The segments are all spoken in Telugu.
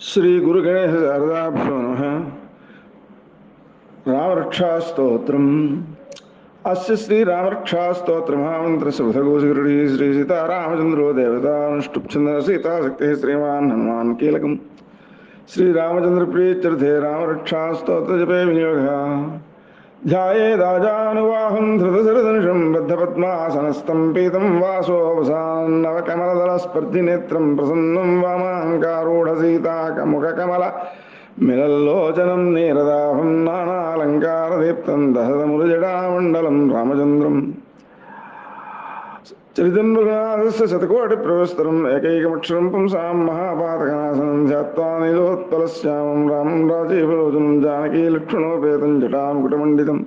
श्री गुरु गुरुगणेश अर्दाभ्यो नमः। रामरक्षास्तोत्रम्। अस्य श्रीरामरक्षास्तोत्रमहामन्त्रसुभृतगोसुगुरुः श्रीसीतारामचन्द्रो देवतानुष्टुप्छन्दः सीताशक्तिः श्रीमान् हनुमान् कीलकम्। श्रीरामचन्द्रप्रीत्यर्थे रामरक्षास्तोत्रजपे विनियोगः। ध्यायेदाजानुवाहं శ్రీరామచంద్ర ప్రీత్యర్థే రామరక్షాస్తోత్ర జపే వినియోగ ధ్యాయేదాజానువాహం ధృతశరధనుషం బద్ధపద్మాసనస్థం పీతం వాసోవసాన్నవకమలదళస్పర్ధినేత్రం ప్రసన్నం వామాంకారూఢసీతాకముఖకమల మిలల్లోచనం నీరదాహం నానాలంకారదీప్తం దహదమురుజడామండలం రామచంద్రం చరితన్మృగనాథస్య శతకోటి ప్రవస్తరం ఏకైకమక్షరం పుంసాం మహాపాతకనాశనం ధ్యాత్వా నీలోత్పలశ్యామం రామం రాజీవలోచనం జానకీ లక్ష్మణోపేతం జటాం కుటమండితం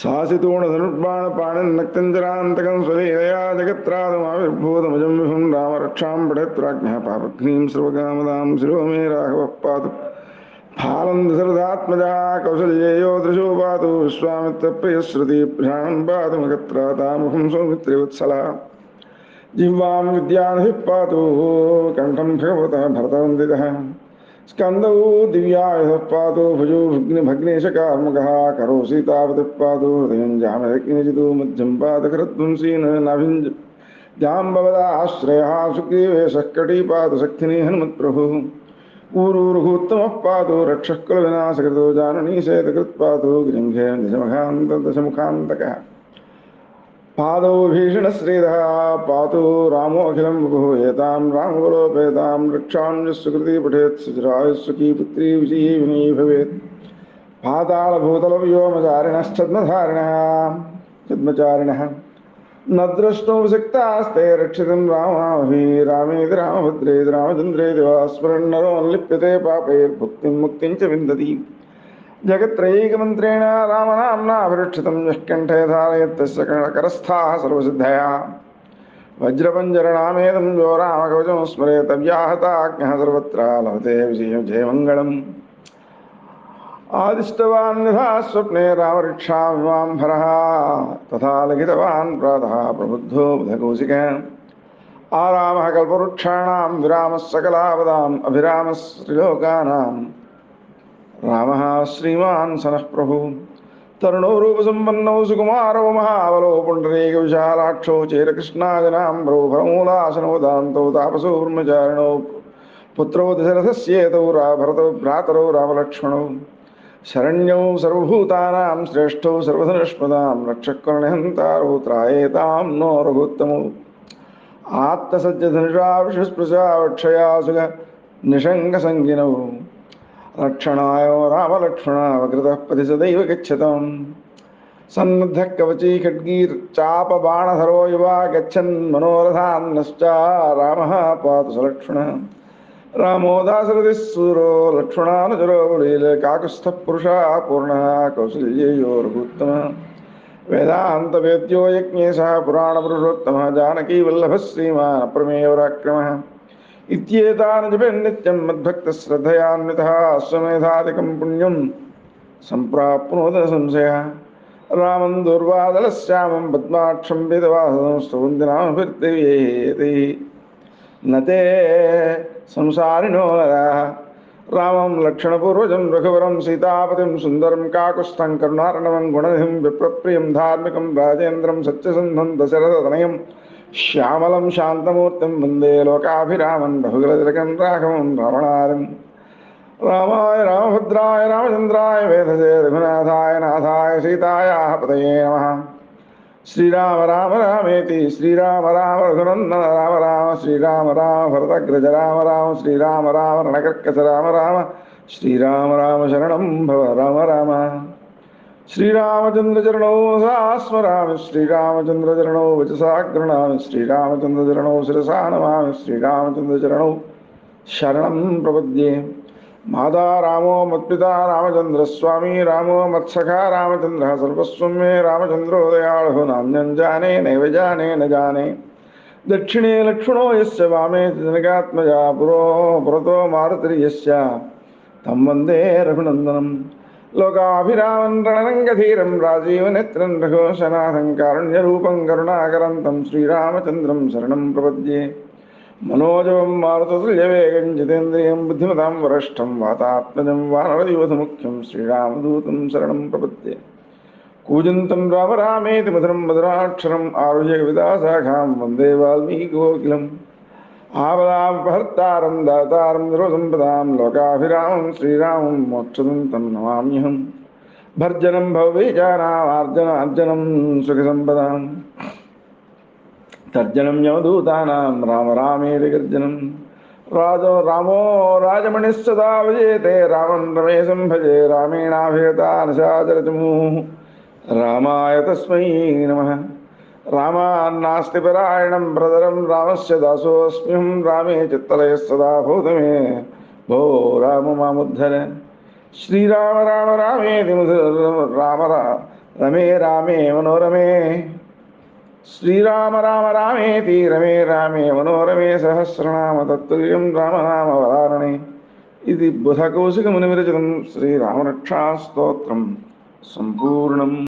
सासितोणधनुर्बाणपाणन्नक्तञ्जरान्तकं स्वलीलया जगत्रादमाविर्भूतमजं विहुं रामरक्षां पठेत्राज्ञः पापग्नीं सर्वकामदां शिरो मे राघवः पातु फालं दशरथात्मजा कौसल्येयो दृशो पातु विश्वामित्रप्रियश्रुतिप्रशान् पातु मगत्रातामुखं सौमित्रिवत्सला जिह्वां विद्यानभिः पातु स्कंदौ दिव्याय पाद भजो भग्नेशकामकः करोषि तावदपादो हृदयं जामयकिनचितो मध्यं पादकृत्वंसीन नाभिञ्ज जाम्बवदाश्रयः सुग्रीवेशः कटीपादशक्तिनि हनुमत्प्रभुः। ऊरूरुहूत्तमः पादो रक्षः कुलविनाशकृतो जाननीशेतकृत्पादो गिरिङ्घे दशमुखान्त दशमुखान्तकः। पादौ भीषणश्रीधः पातु रामोऽखिलं वपुः एतां रामकुलोपेतां रक्षाञ्जस्वकृति पठेत् पुत्री विजयी भवेत्। पातालभूतलव्योमचारिणश्चद्मधारिणः चद्मचारिणः। न द्रष्टुमशक्तास्ते रक्षितं रामाभि रामेति रामभद्रेति रामचन्द्रेति वा स्मरन्नरोन्लिप्यते पापैर्भुक्तिं मुक्तिं च विन्दति। జగత్రైకమంత్రేణ రామనామ్నా అభిరక్షితం యఃకంఠే ధారయత్తస్య కరస్థాః సర్వసిద్ధయా వజ్రపంజరనామేదం యో రామకవచం స్మరేత వ్యాహతాజ్ఞ సర్వత్ర లభతే విజయం జయమంగళం ఆదిష్టవాన్ యథా స్వప్నే రామరిక్షామిమాంబర తథా లిఖితవాన్ ప్రాత ప్రబుద్ధో బుధకౌశిక ఆరామ కల్పవృక్షాణం విరామ సకలాపదాం అభిరామ శ్రీలోకానాం రామ శ్రీమాన్ సనఃప్రభు తరుణో రూపసంపన్నౌ సుకుమారో మహావలోపుండరీక విశాలాక్షో చీరకృష్ణాజనాంబ్రౌభరమూలాసనోదాంతౌ తాపసో బ్రహ్మచారిణో పుత్రో దశరథస్యేతౌ రా భరతౌ భ్రాతరౌ రామలక్ష్మణౌ. శరణ్యౌ సర్వభూతానాం శ్రేష్ఠౌ సర్వధనుష్పదాం రక్షకులనిహంతారూత్రాయేతాం నో రఘుత్తము ఆత్మసజ్జధనుషా విషుస్పృశా వక్షయాసుగ నిషంగ సంగినవు रक्षणाय रामलक्ष्मणावकृतः पथि सदैव गच्छताम् सन्नद्धः कवची खड्गीर्चापबाणधरो युवा गच्छन् मनोरथान्नश्च रामः पातु सलक्ष्मणः रामो दासरथिः सूरो लक्ष्मणानुचरो बलीले काकुत्स्थः पुरुषः पूर्णः कौसल्येयो रघुत्तमः वेदान्तवेद्यो यज्ञे सह पुराणपुरुषोत्तमः जानकीवल्लभः श्रीमान् अप्रमेयपराक्रमः ఇత్యేతాని జపెన్ నిత్యం మద్భక్త శ్రద్ధయాన్విత అశ్వమేధాదికం పుణ్యం సంప్రాప్నోద సంశయ రామం దుర్వాదల శ్యామం పద్మాక్షం విధవాసం స్తవంతినాభిర్దివేది నతే సంసారిణో రామం లక్షణపూర్వజం రఘువరం సీతాపతిం సుందరం కాకుస్థం కరుణారణవం గుణనిధిం విప్రప్రియం ధార్మికం రాజేంద్రం సత్యసంధం దశరథనయం శ్యామలం శాంతమూర్తిం వందే లోకాభిరామం బహుగలతిలకం రాఘవం రమణారం రామాయ రామభద్రాయ రామచంద్రాయ వేదసే రఘునాథాయ నాథాయ సీతాయ పతయే నమ. శ్రీరామ రామ రామేతి శ్రీరామ రామ రఘునందన రామ రామ శ్రీరామ రామ భరతగ్రజ రామ రామ శ్రీరామ రామ రణకర్కస రామ రామ శ్రీరామ రామ శరణం భవ రామ రామ. శ్రీరామచంద్రచరణో సాస్మరామి శ్రీరామచంద్రచరణో వచసాగ్రణామి శ్రీరామచంద్రచరణో శిరసానమామి శ్రీరామచంద్రచరణో శరణం ప్రపద్యే. మాదా రామో మత్పిత రామచంద్రస్వామి రామో మత్సఖా రామచంద్ర సర్వస్వం మే రామచంద్రో దయాళు నాణ్యం జానే నైవ జానే న జానే. దక్షిణే లక్ష్మణో ఎస్య వామే జనకాత్మజ పురో పురతో మారుతిర్యస్య తం వందే రఘునందనం. లోకాభిరావంతరణంగధీరం రాజీవనేత్రం రఘోశనాథం కారుణ్య రూపం కరుణాకరంతం శ్రీరామచంద్రం శరణం ప్రపద్యే మనోజవం మారుతుల్యవేగం జితేంద్రియం బుద్ధిమతాం వరష్టం వాతాత్మజం వానరయూథముఖ్యం శ్రీరామదూతం శరణం ప్రపద్యే కూజంతం రామ రామేతి మధురం మధురాక్షరం ఆరుజ కవిదాశాఖాం వందే వాల్మీకోకిలం ఆపదాం భర్తారం దాతారం నిరోసంపదాం లోకాభిరామం శ్రీరామం మోక్షదం తం నమామ్యహం భర్జనం భవవేచానామార్జన అర్జనం సుఖసంపదాం. తర్జనం యమదూతానాం రామ రామేది గర్జనం. రాజో రామో రాజమణిస్సదా విజేతే రామం రమేశం భజే రామేణాభిగతానశాచరచమూ రామాయ తస్మై నమః. రామాన్నాస్తి పరాయణం ప్రదరం రామస్య దాసోస్మ్యం రామే చిత్తలయ సదా భూతమే. భో రాము మాముద్ధర. శ్రీరామ రామ రామేతి రామ రమే రామే మనోరమే. శ్రీరామ రామ రామేతి రమే రామే మనోరమే సహస్రనామ తత్తుల్యం రామనామ వరారణి ఇది బుధకౌశికముని విరచితం శ్రీరామరక్షాస్తోత్రం. సంపూర్ణం